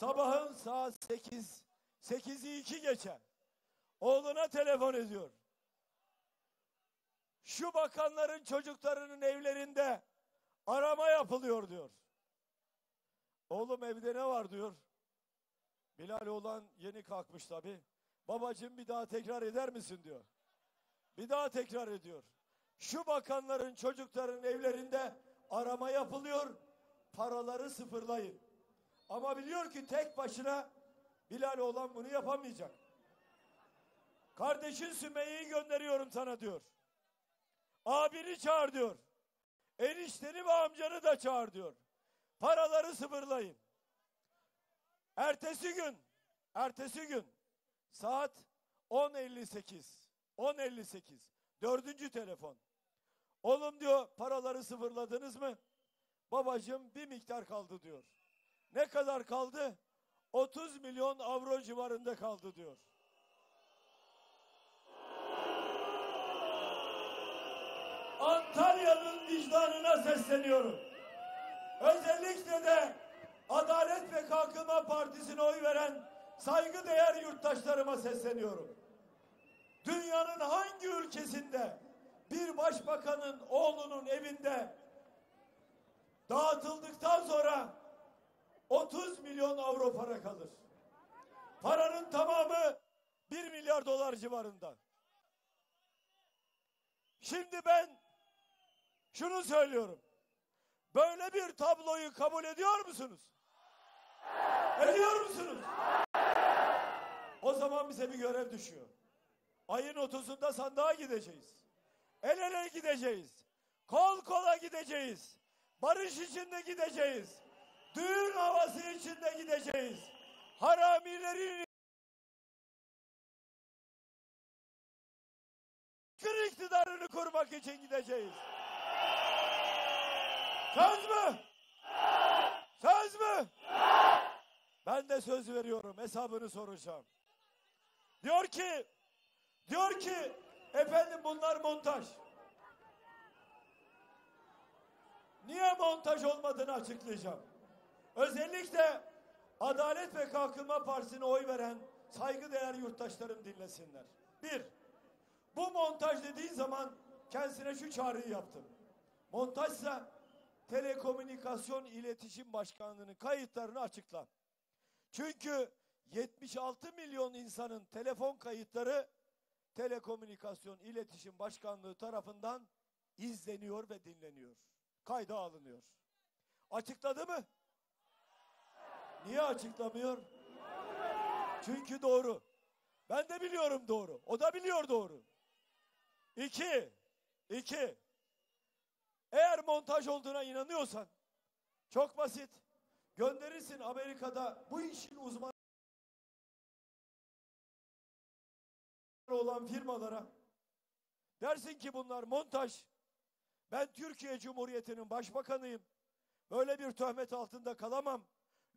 Sabahın saat 8, 8'i 2 geçe. Oğluna telefon ediyor. Şu bakanların çocuklarının evlerinde arama yapılıyor diyor. Oğlum evde ne var diyor. Bilal olan yeni kalkmış tabi. Babacığım bir daha tekrar eder misin diyor. Bir daha tekrar ediyor. Şu bakanların çocukların evlerinde arama yapılıyor. Paraları sıfırlayın. Ama biliyor ki tek başına Bilal olan bunu yapamayacak. Kardeşin Sümeyye'yi gönderiyorum sana diyor. Abini çağır diyor. Enişteni ve amcanı da çağır diyor. Paraları sıfırlayın. Ertesi gün, ertesi gün saat 10.58, 10.58, dördüncü telefon. Oğlum diyor paraları sıfırladınız mı? Babacığım bir miktar kaldı diyor. Ne kadar kaldı? 30 milyon avro civarında kaldı diyor. Antalya'nın vicdanına sesleniyorum. Özellikle de Adalet ve Kalkınma Partisi'ne oy veren saygıdeğer yurttaşlarıma sesleniyorum. Dünyanın hangi ülkesinde bir başbakanın oğlunun evinde dağıtıldıktan sonra 30 milyon avro para kalır. Paranın tamamı 1 milyar dolar civarında. Şimdi ben şunu söylüyorum. Böyle bir tabloyu kabul ediyor musunuz? Ediyor musunuz? O zaman bize bir görev düşüyor. Ayın 30'unda sandığa gideceğiz. El ele gideceğiz. Kol kola gideceğiz. Barış içinde gideceğiz. Düğün havası içinde gideceğiz. Haramilerin kır iktidarını kurmak için gideceğiz. Söz mü? Söz mü? Ben de söz veriyorum. Hesabını soracağım. Diyor ki, diyor ki, efendim bunlar montaj. Niye montaj olmadığını açıklayacağım. Özellikle Adalet ve Kalkınma Partisi'ne oy veren saygıdeğer yurttaşlarım dinlesinler. Bir, bu montaj dediğin zaman kendisine şu çağrıyı yaptım. Montajsa Telekomünikasyon İletişim Başkanlığı'nın kayıtlarını açıkla. Çünkü 76 milyon insanın telefon kayıtları Telekomünikasyon İletişim Başkanlığı tarafından izleniyor ve dinleniyor. Kayda alınıyor. Açıkladı mı? Niye açıklamıyor? Çünkü doğru. Ben de biliyorum doğru. O da biliyor doğru. İki, iki. Eğer montaj olduğuna inanıyorsan çok basit. Gönderirsin Amerika'da bu işin uzmanı olan firmalara. Dersin ki bunlar montaj. Ben Türkiye Cumhuriyeti'nin başbakanıyım. Böyle bir töhmet altında kalamam.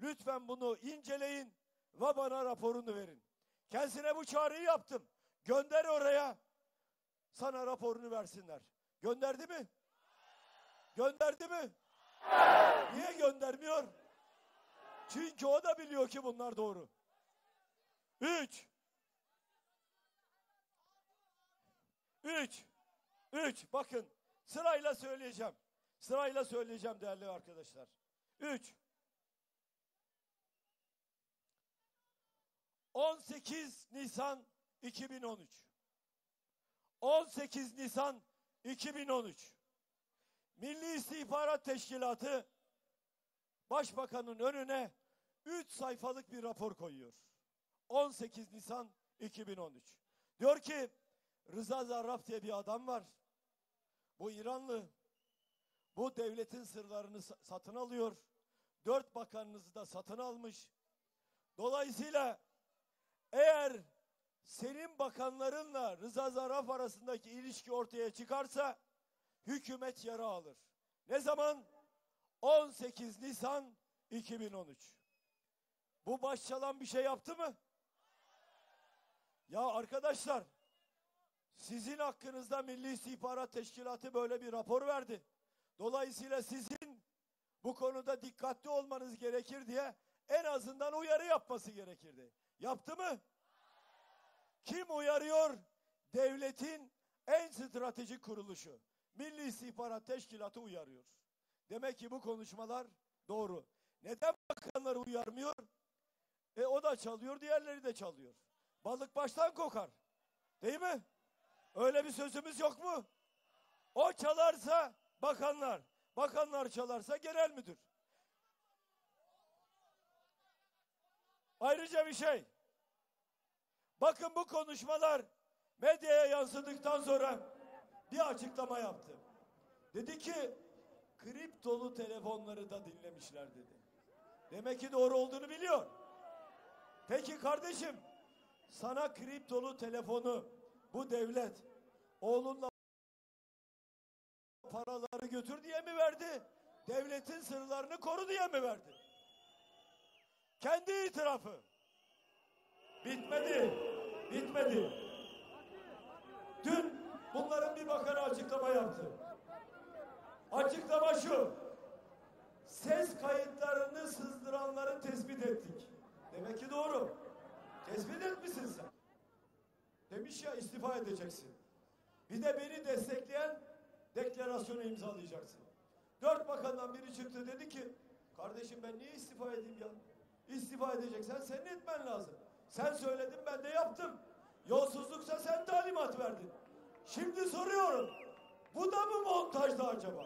Lütfen bunu inceleyin ve bana raporunu verin. Kendisine bu çağrıyı yaptım. Gönder oraya. Sana raporunu versinler. Gönderdi mi? Gönderdi mi? Niye göndermiyor? Çünkü o da biliyor ki bunlar doğru. Üç. Üç. Üç. Bakın sırayla söyleyeceğim. Sırayla söyleyeceğim değerli arkadaşlar. Üç. 18 Nisan 2013. 18 Nisan 2013. Milli İstihbarat Teşkilatı Başbakanın önüne 3 sayfalık bir rapor koyuyor. 18 Nisan 2013. Diyor ki Rıza Zarrab diye bir adam var. Bu İranlı. Bu devletin sırlarını satın alıyor. Dört bakanınızı da satın almış. Dolayısıyla eğer senin bakanlarınla Rıza Zarrab arasındaki ilişki ortaya çıkarsa hükümet yara alır. Ne zaman? 18 Nisan 2013. Bu başçalan bir şey yaptı mı? Ya arkadaşlar sizin hakkınızda Milli İstihbarat Teşkilatı böyle bir rapor verdi. Dolayısıyla sizin bu konuda dikkatli olmanız gerekir diye en azından uyarı yapması gerekirdi. Yaptı mı? Kim uyarıyor? Devletin en stratejik kuruluşu. Milli İstihbarat Teşkilatı uyarıyor. Demek ki bu konuşmalar doğru. Neden bakanları uyarmıyor? E o da çalıyor, diğerleri de çalıyor. Balık baştan kokar. Değil mi? Öyle bir sözümüz yok mu? O çalarsa bakanlar, bakanlar çalarsa genel müdür. Ayrıca bir şey. Bakın bu konuşmalar medyaya yansıdıktan sonra bir açıklama yaptı. Dedi ki kriptolu telefonları da dinlemişler dedi. Demek ki doğru olduğunu biliyor. Peki kardeşim sana kriptolu telefonu bu devlet oğlunla paraları götür diye mi verdi? Devletin sırlarını koru diye mi verdi? Kendi itirafı. Bitmedi. Bitmedi. Dün bunların bir bakanı açıklama yaptı. Açıklama şu. Ses kayıtlarını sızdıranları tespit ettik. Demek ki doğru. Tespit etmişsin sen. Demiş ya istifa edeceksin. Bir de beni destekleyen deklarasyonu imzalayacaksın. Dört bakandan biri çıktı dedi ki kardeşim ben niye istifa edeyim ya? İstifa edeceksen senin etmen lazım. Sen söyledin ben de yaptım. Yolsuzluksa sen talimat verdin. Şimdi soruyorum. Bu da mı montajda acaba?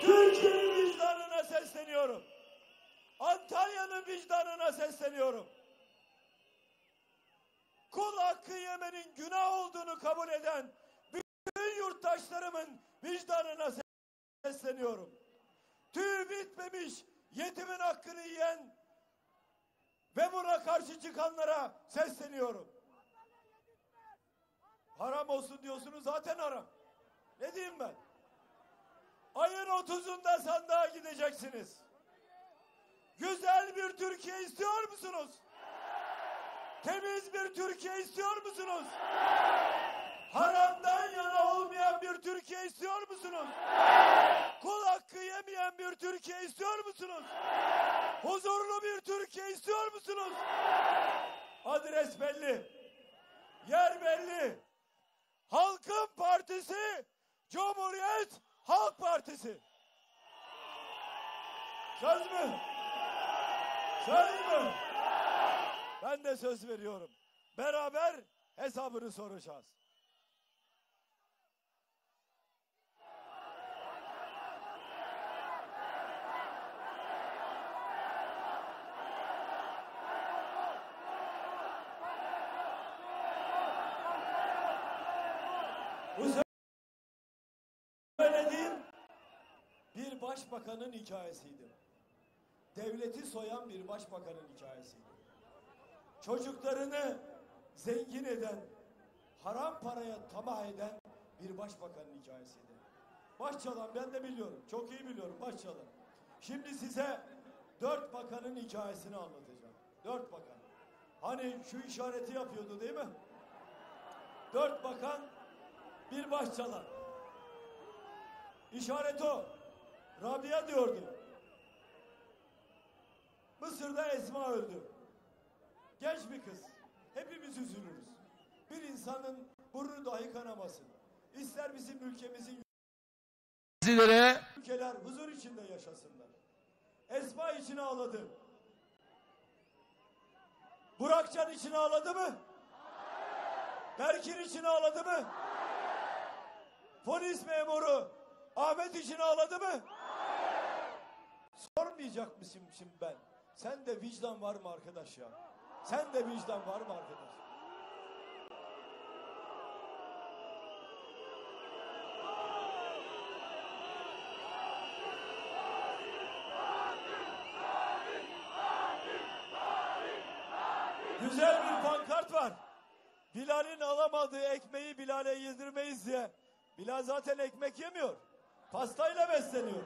Türkiye'nin vicdanına sesleniyorum. Antalya'nın vicdanına sesleniyorum. Kul hakkı yemenin günah olduğunu kabul eden bütün yurttaşlarımın vicdanına sesleniyorum. Tüy bitmemiş yetimin hakkını yiyen ve buna karşı çıkanlara sesleniyorum. Haram olsun diyorsunuz zaten haram. Ne diyeyim ben? Ayın 30'unda sandığa gideceksiniz. Güzel bir Türkiye istiyor musunuz? Temiz bir Türkiye istiyor musunuz? Haramdan yana olmayan bir Türkiye istiyor musunuz? Kul hakkı yemeyen bir Türkiye istiyor musunuz? Huzurlu bir Türkiye istiyor musunuz? Adres belli. Yer belli. Halkın Partisi Cumhuriyet Halk Partisi. Söz mü? Söz mü? Ben de söz veriyorum. Beraber hesabını soracağız. Bu söylediğim bir başbakanın hikayesiydi. Devleti soyan bir başbakanın hikayesiydi. Çocuklarını zengin eden, haram paraya tamah eden bir başbakanın hikayesiydi. Başçalan ben de biliyorum, çok iyi biliyorum başçalan. Şimdi size dört bakanın hikayesini anlatacağım. Dört bakan. Hani şu işareti yapıyordu değil mi? Dört bakan, bir başçalan. İşaret o. Rabia diyordu. Mısır'da Esma öldü. Genç bir kız. Hepimiz üzülürüz. Bir insanın burnu dahi kanamasın. İster bizim ülkemizin Sizlere ülkeler huzur içinde yaşasınlar. Esma için ağladı. Burakcan için ağladı mı? Berkin için ağladı mı? Polis memuru Ahmet için ağladı mı? Sormayacak mısın şimdi ben? Sen de vicdan var mı arkadaş ya? Sen de vicdan var mı arkadaş? Güzel bir pankart var. Bilal'in alamadığı ekmeği Bilal'e yedirmeyiz diye. Bilal zaten ekmek yemiyor. Pastayla besleniyor.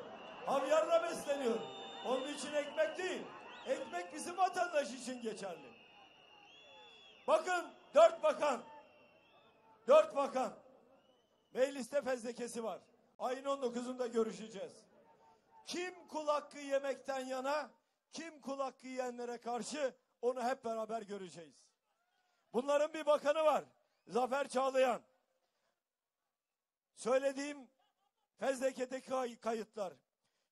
Havyarla besleniyor. Onun için ekmek değil. Ekmek bizim vatandaş için geçerli. Bakın dört bakan. Dört bakan. Mecliste fezlekesi var. Ayın 19'unda görüşeceğiz. Kim kul hakkı yemekten yana, kim kul hakkı yiyenlere karşı onu hep beraber göreceğiz. Bunların bir bakanı var. Zafer Çağlayan. Söylediğim fezlekedeki kay- kayıtlar.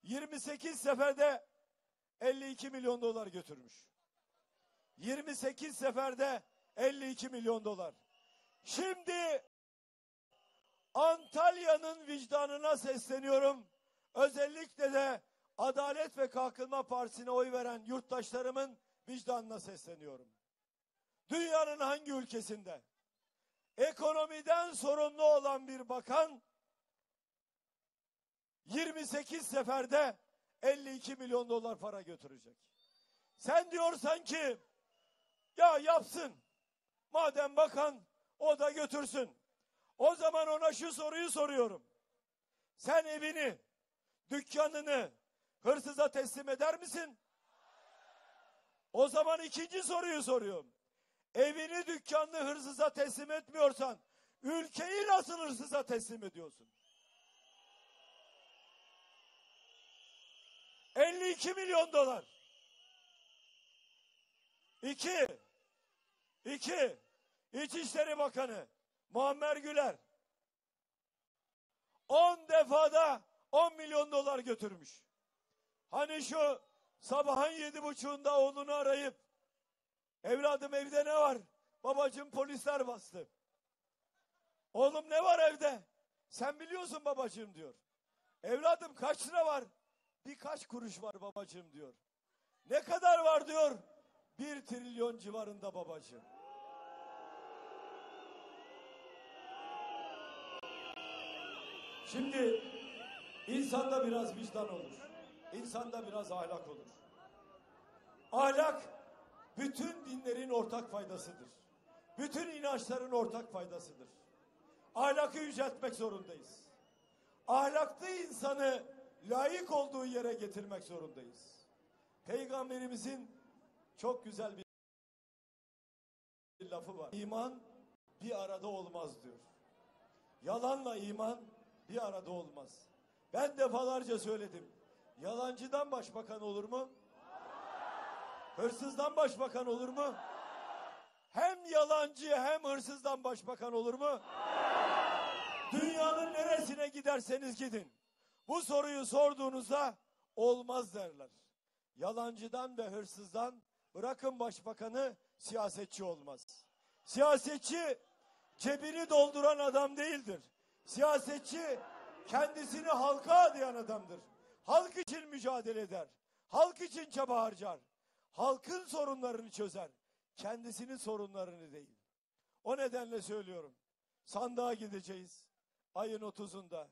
28 seferde 52 milyon dolar götürmüş. 28 seferde 52 milyon dolar. Şimdi Antalya'nın vicdanına sesleniyorum. Özellikle de Adalet ve Kalkınma Partisi'ne oy veren yurttaşlarımın vicdanına sesleniyorum. Dünyanın hangi ülkesinde ekonomiden sorumlu olan bir bakan 28 seferde 52 milyon dolar para götürecek. Sen diyorsan ki ya yapsın. Madem bakan o da götürsün. O zaman ona şu soruyu soruyorum. Sen evini, dükkanını hırsıza teslim eder misin? O zaman ikinci soruyu soruyorum. Evini, dükkanını hırsıza teslim etmiyorsan ülkeyi nasıl hırsıza teslim ediyorsun? 52 milyon dolar. İki, iki, İçişleri Bakanı Muammer Güler 10 defada 10 milyon dolar götürmüş. Hani şu sabahın yedi buçuğunda oğlunu arayıp evladım evde ne var? Babacığım polisler bastı. Oğlum ne var evde? Sen biliyorsun babacığım diyor. Evladım kaç lira var? Birkaç kuruş var babacığım diyor. Ne kadar var diyor? Bir trilyon civarında babacığım. Şimdi insanda biraz vicdan olur. İnsanda biraz ahlak olur. Ahlak bütün dinlerin ortak faydasıdır. Bütün inançların ortak faydasıdır. Ahlakı yüceltmek zorundayız. Ahlaklı insanı layık olduğu yere getirmek zorundayız. Peygamberimizin çok güzel bir lafı var. İman bir arada olmaz diyor. Yalanla iman bir arada olmaz. Ben defalarca söyledim. Yalancıdan başbakan olur mu? Hırsızdan başbakan olur mu? Hem yalancı hem hırsızdan başbakan olur mu? Dünyanın neresine giderseniz gidin. Bu soruyu sorduğunuzda olmaz derler. Yalancıdan ve hırsızdan bırakın başbakanı siyasetçi olmaz. Siyasetçi cebini dolduran adam değildir. Siyasetçi kendisini halka adayan adamdır. Halk için mücadele eder. Halk için çaba harcar. Halkın sorunlarını çözer. Kendisinin sorunlarını değil. O nedenle söylüyorum. Sandığa gideceğiz. Ayın 30'unda.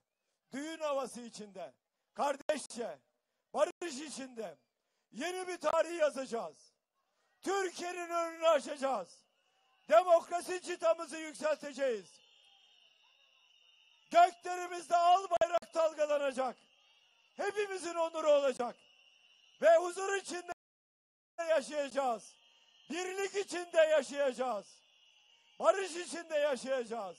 Düğün havası içinde. Kardeşçe. Barış içinde. Yeni bir tarih yazacağız. Türkiye'nin önünü açacağız. Demokrasi çıtamızı yükselteceğiz. Göklerimizde al bayrak dalgalanacak. Hepimizin onuru olacak. Ve huzur içinde yaşayacağız. Birlik içinde yaşayacağız. Barış içinde yaşayacağız.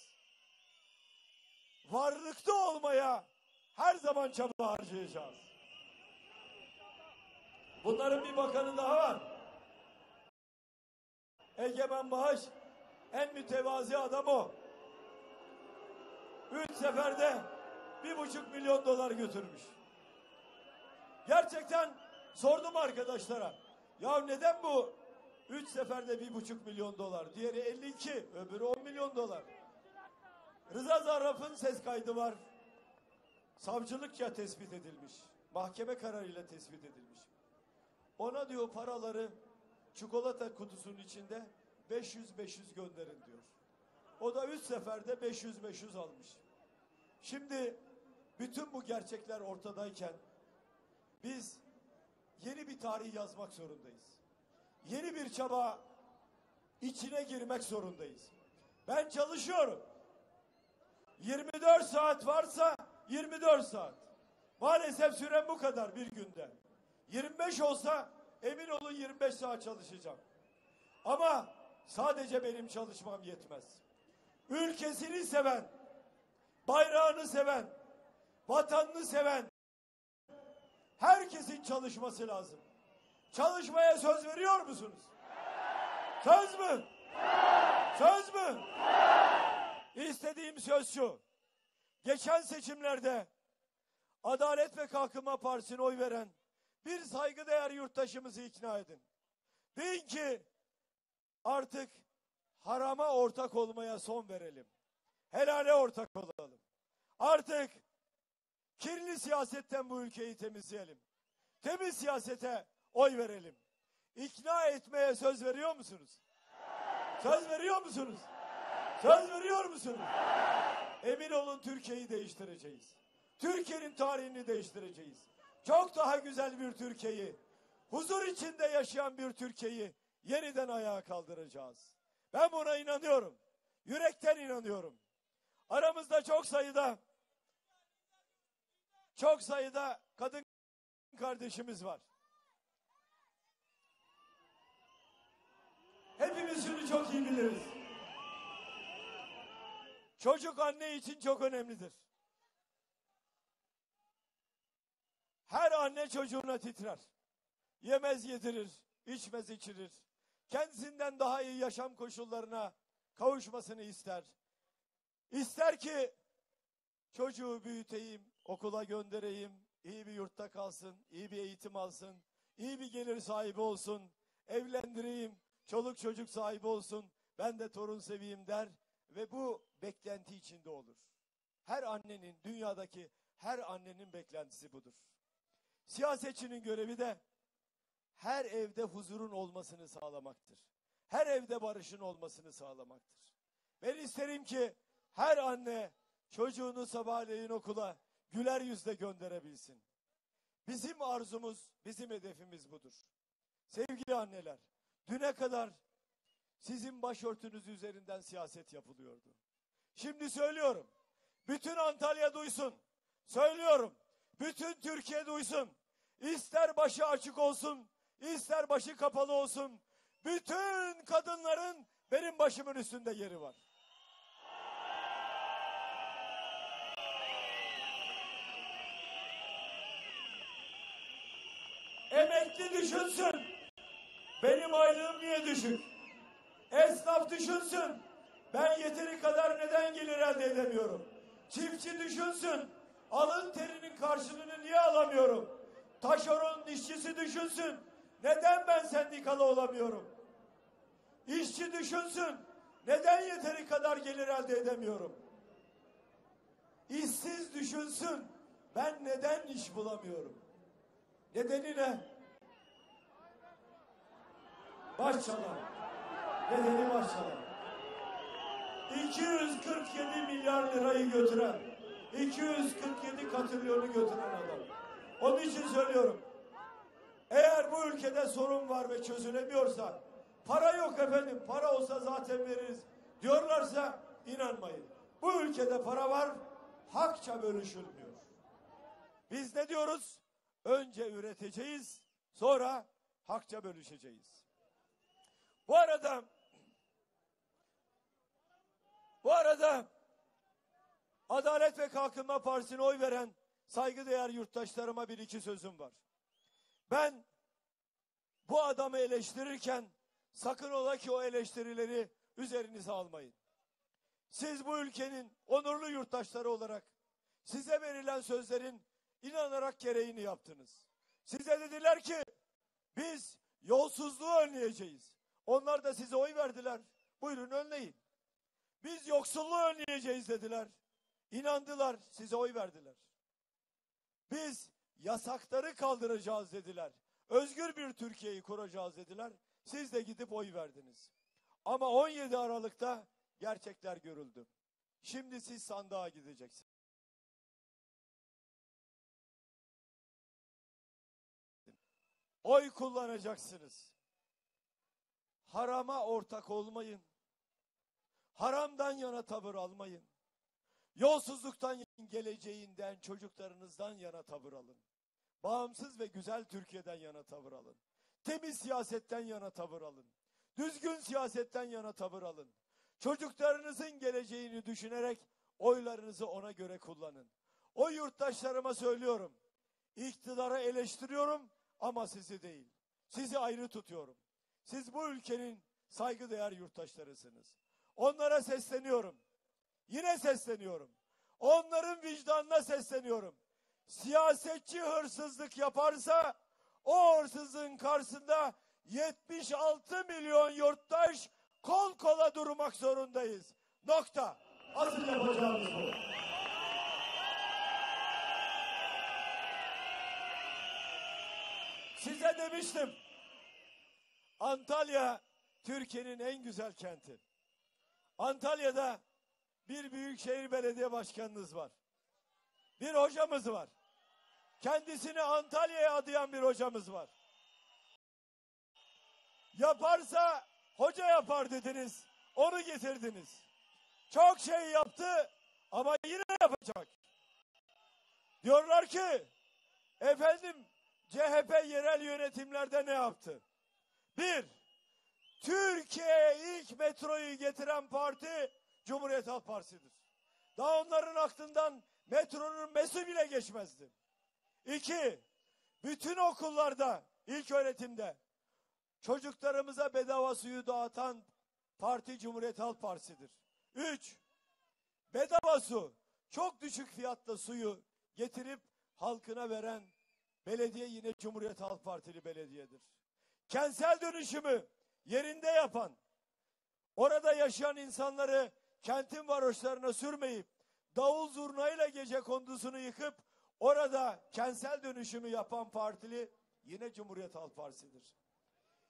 Varlıkta olmaya her zaman çaba harcayacağız. Bunların bir bakanı daha var. Egemen Bağış en mütevazi adam o. Üç seferde bir buçuk milyon dolar götürmüş. Gerçekten sordum arkadaşlara. Ya neden bu üç seferde bir buçuk milyon dolar? Diğeri 52, öbürü 10 milyon dolar. Rıza Zarrab'ın ses kaydı var. Savcılıkça tespit edilmiş. Mahkeme kararıyla tespit edilmiş. Ona diyor paraları çikolata kutusunun içinde 500-500 gönderin diyor. O da üç seferde 500-500 almış. Şimdi bütün bu gerçekler ortadayken biz yeni bir tarih yazmak zorundayız. Yeni bir çaba içine girmek zorundayız. Ben çalışıyorum. 24 saat varsa 24 saat. Maalesef sürem bu kadar bir günde. 25 olsa emin olun 25 saat çalışacağım. Ama sadece benim çalışmam yetmez. Ülkesini seven, bayrağını seven, vatanını seven herkesin çalışması lazım. Çalışmaya söz veriyor musunuz? Söz mü? Söz mü? İstediğim söz şu. Geçen seçimlerde Adalet ve Kalkınma Partisi'ne oy veren bir saygıdeğer yurttaşımızı ikna edin. Deyin ki artık harama ortak olmaya son verelim. Helale ortak olalım. Artık kirli siyasetten bu ülkeyi temizleyelim. Temiz siyasete oy verelim. İkna etmeye söz veriyor musunuz? Söz veriyor musunuz? Söz veriyor musunuz? Emin olun Türkiye'yi değiştireceğiz. Türkiye'nin tarihini değiştireceğiz. Çok daha güzel bir Türkiye'yi, huzur içinde yaşayan bir Türkiye'yi yeniden ayağa kaldıracağız. Ben buna inanıyorum. Yürekten inanıyorum. Aramızda çok sayıda çok sayıda kadın kardeşimiz var. Hepimiz şunu çok iyi biliriz. Çocuk anne için çok önemlidir. Her anne çocuğuna titrer. Yemez yedirir, içmez içirir. Kendisinden daha iyi yaşam koşullarına kavuşmasını ister. İster ki çocuğu büyüteyim, okula göndereyim, iyi bir yurtta kalsın, iyi bir eğitim alsın, iyi bir gelir sahibi olsun, evlendireyim, çoluk çocuk sahibi olsun, ben de torun seveyim der ve bu beklenti içinde olur. Her annenin, dünyadaki her annenin beklentisi budur. Siyasetçinin görevi de her evde huzurun olmasını sağlamaktır. Her evde barışın olmasını sağlamaktır. Ben isterim ki her anne çocuğunu sabahleyin okula güler yüzle gönderebilsin. Bizim arzumuz, bizim hedefimiz budur. Sevgili anneler, düne kadar sizin başörtünüz üzerinden siyaset yapılıyordu. Şimdi söylüyorum. Bütün Antalya duysun. Söylüyorum. Bütün Türkiye duysun. İster başı açık olsun, ister başı kapalı olsun. Bütün kadınların benim başımın üstünde yeri var. Emekli düşünsün. Benim aylığım niye düşük? Esnaf düşünsün. Ben yeteri kadar neden gelir elde edemiyorum? Çiftçi düşünsün. Alın terinin karşılığını niye alamıyorum? Taşeron işçisi düşünsün. Neden ben sendikalı olamıyorum? İşçi düşünsün. Neden yeteri kadar gelir elde edemiyorum? İşsiz düşünsün. Ben neden iş bulamıyorum? Nedeni ne? Başçalar. Nedeni başçalar. 247 milyar lirayı götüren, 247 katrilyonu götüren adam. Onun için söylüyorum. Eğer bu ülkede sorun var ve çözülemiyorsa, para yok efendim, para olsa zaten veririz diyorlarsa inanmayın. Bu ülkede para var, hakça bölüşülmüyor. Biz ne diyoruz? Önce üreteceğiz, sonra hakça bölüşeceğiz. Bu arada bu arada Adalet ve Kalkınma Partisi'ne oy veren saygıdeğer yurttaşlarıma bir iki sözüm var. Ben bu adamı eleştirirken sakın ola ki o eleştirileri üzerinize almayın. Siz bu ülkenin onurlu yurttaşları olarak size verilen sözlerin inanarak gereğini yaptınız. Size dediler ki biz yolsuzluğu önleyeceğiz. Onlar da size oy verdiler. Buyurun önleyin. Biz yoksulluğu önleyeceğiz dediler. İnandılar, size oy verdiler. Biz yasakları kaldıracağız dediler. Özgür bir Türkiye'yi kuracağız dediler. Siz de gidip oy verdiniz. Ama 17 Aralık'ta gerçekler görüldü. Şimdi siz sandığa gideceksiniz. Oy kullanacaksınız. Harama ortak olmayın. Haramdan yana tavır almayın. Yolsuzluktan geleceğinden, çocuklarınızdan yana tavır alın. Bağımsız ve güzel Türkiye'den yana tavır alın. Temiz siyasetten yana tavır alın. Düzgün siyasetten yana tavır alın. Çocuklarınızın geleceğini düşünerek oylarınızı ona göre kullanın. O yurttaşlarıma söylüyorum. İktidarı eleştiriyorum ama sizi değil. Sizi ayrı tutuyorum. Siz bu ülkenin saygıdeğer yurttaşlarısınız. Onlara sesleniyorum. Yine sesleniyorum. Onların vicdanına sesleniyorum. Siyasetçi hırsızlık yaparsa o hırsızlığın karşısında 76 milyon yurttaş kol kola durmak zorundayız. Nokta. Asıl yapacağımız bu. Size demiştim. Antalya Türkiye'nin en güzel kenti. Antalya'da bir büyükşehir belediye başkanınız var. Bir hocamız var. Kendisini Antalya'ya adayan bir hocamız var. Yaparsa hoca yapar dediniz. Onu getirdiniz. Çok şey yaptı ama yine yapacak. Diyorlar ki efendim CHP yerel yönetimlerde ne yaptı? Bir, Türkiye'ye ilk metroyu getiren parti Cumhuriyet Halk Partisi'dir. Daha onların aklından metronun mesi bile geçmezdi. İki, bütün okullarda, ilk öğretimde çocuklarımıza bedava suyu dağıtan parti Cumhuriyet Halk Partisi'dir. Üç, bedava su, çok düşük fiyatla suyu getirip halkına veren belediye yine Cumhuriyet Halk Partili belediyedir. Kentsel dönüşümü yerinde yapan, orada yaşayan insanları kentin varoşlarına sürmeyip davul zurnayla gece kondusunu yıkıp orada kentsel dönüşümü yapan partili yine Cumhuriyet Halk Partisi'dir.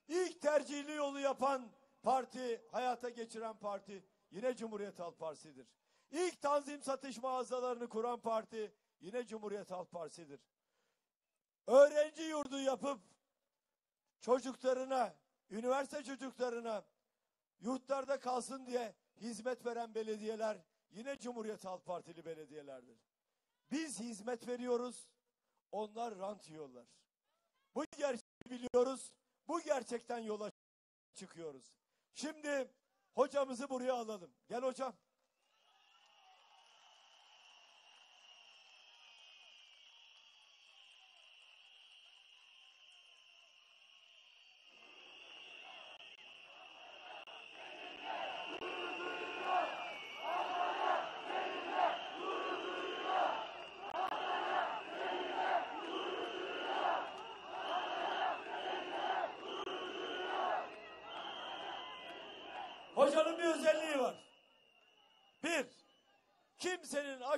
İlk tercihli yolu yapan parti, hayata geçiren parti yine Cumhuriyet Halk Partisi'dir. İlk tanzim satış mağazalarını kuran parti yine Cumhuriyet Halk Partisi'dir. Öğrenci yurdu yapıp çocuklarına, üniversite çocuklarına yurtlarda kalsın diye hizmet veren belediyeler yine Cumhuriyet Halk Partili belediyelerdir. Biz hizmet veriyoruz, onlar rant yiyorlar. Bu gerçeği biliyoruz, bu gerçekten yola çıkıyoruz. Şimdi hocamızı buraya alalım. Gel hocam. Hocanın bir özelliği var. Bir,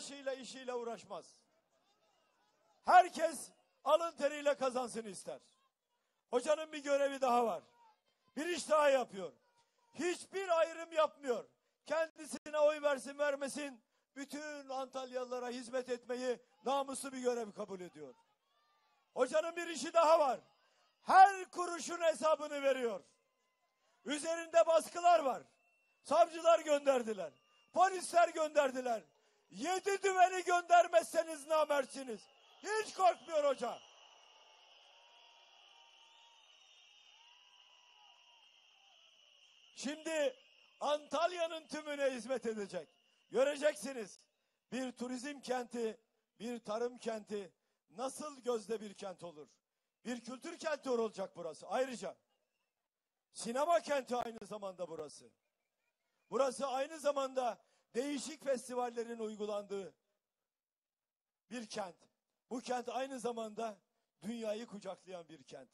kimsenin aşıyla işiyle uğraşmaz. Herkes alın teriyle kazansın ister. Hocanın bir görevi daha var. Bir iş daha yapıyor. Hiçbir ayrım yapmıyor. Kendisine oy versin vermesin bütün Antalyalılara hizmet etmeyi namuslu bir görev kabul ediyor. Hocanın bir işi daha var. Her kuruşun hesabını veriyor. Üzerinde baskılar var. Savcılar gönderdiler. Polisler gönderdiler. Yedi düveli göndermezseniz namertsiniz. Hiç korkmuyor hoca. Şimdi Antalya'nın tümüne hizmet edecek. Göreceksiniz. Bir turizm kenti, bir tarım kenti nasıl gözde bir kent olur? Bir kültür kenti olacak burası. Ayrıca Sinema kenti aynı zamanda burası. Burası aynı zamanda değişik festivallerin uygulandığı bir kent. Bu kent aynı zamanda dünyayı kucaklayan bir kent.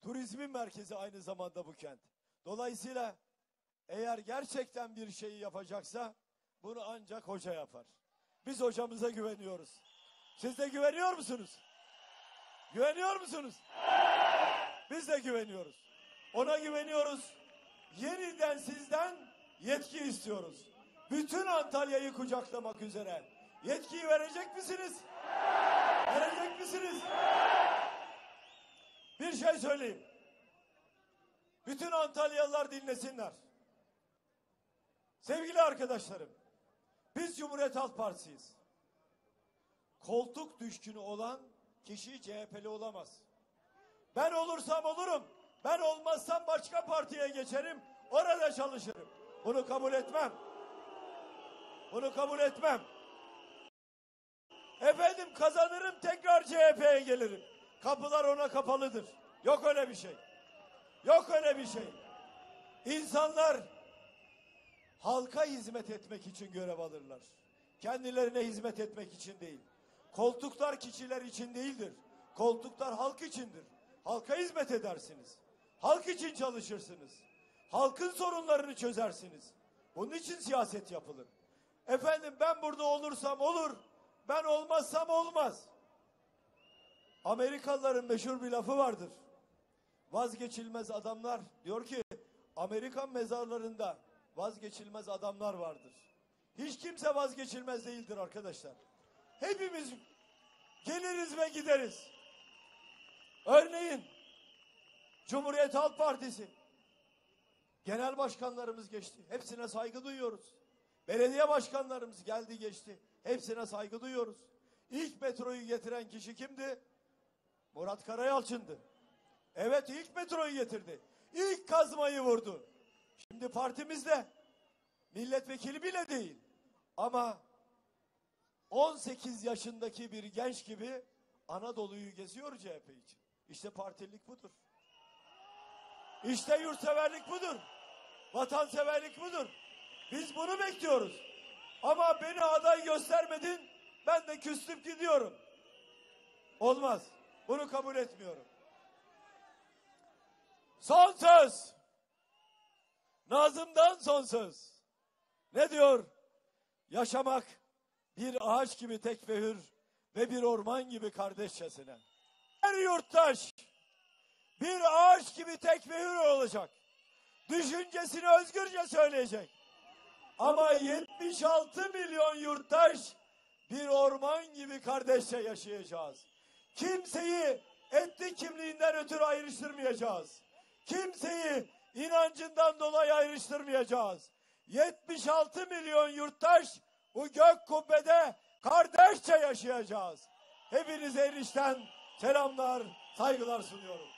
Turizmin merkezi aynı zamanda bu kent. Dolayısıyla eğer gerçekten bir şeyi yapacaksa bunu ancak hoca yapar. Biz hocamıza güveniyoruz. Siz de güveniyor musunuz? Güveniyor musunuz? Biz de güveniyoruz. Ona güveniyoruz. Yeniden sizden yetki istiyoruz. Bütün Antalya'yı kucaklamak üzere. Yetkiyi verecek misiniz? Verecek misiniz? Bir şey söyleyeyim. Bütün Antalyalılar dinlesinler. Sevgili arkadaşlarım, biz Cumhuriyet Halk Partisi'yiz. Koltuk düşkünü olan kişi CHP'li olamaz. Ben olursam olurum. Ben olmazsam başka partiye geçerim. Orada çalışırım. Bunu kabul etmem. Bunu kabul etmem. Efendim kazanırım tekrar CHP'ye gelirim. Kapılar ona kapalıdır. Yok öyle bir şey. Yok öyle bir şey. İnsanlar halka hizmet etmek için görev alırlar. Kendilerine hizmet etmek için değil. Koltuklar kişiler için değildir. Koltuklar halk içindir. Halka hizmet edersiniz. Halk için çalışırsınız. Halkın sorunlarını çözersiniz. Bunun için siyaset yapılır. Efendim ben burada olursam olur. Ben olmazsam olmaz. Amerikalıların meşhur bir lafı vardır. Vazgeçilmez adamlar diyor ki Amerikan mezarlarında vazgeçilmez adamlar vardır. Hiç kimse vazgeçilmez değildir arkadaşlar. Hepimiz geliriz ve gideriz. Örneğin Cumhuriyet Halk Partisi genel başkanlarımız geçti. Hepsine saygı duyuyoruz. Belediye başkanlarımız geldi geçti. Hepsine saygı duyuyoruz. İlk metroyu getiren kişi kimdi? Murat Karayalçın'dı. Evet ilk metroyu getirdi. İlk kazmayı vurdu. Şimdi partimizde milletvekili bile değil. Ama 18 yaşındaki bir genç gibi Anadolu'yu geziyor CHP için. İşte partilik budur. İşte yurtseverlik budur. Vatanseverlik budur. Biz bunu bekliyoruz. Ama beni aday göstermedin, ben de küstüp gidiyorum. Olmaz. Bunu kabul etmiyorum. Son söz. Nazım'dan son söz. Ne diyor? Yaşamak bir ağaç gibi tekfehür ve bir orman gibi kardeşçesine. Her yurttaş bir ağaç gibi tekfehür olacak. Düşüncesini özgürce söyleyecek. Ama 76 milyon yurttaş bir orman gibi kardeşçe yaşayacağız. Kimseyi etnik kimliğinden ötürü ayrıştırmayacağız. Kimseyi inancından dolayı ayrıştırmayacağız. 76 milyon yurttaş bu gök kubbede kardeşçe yaşayacağız. Hepinize erişten selamlar, saygılar sunuyorum.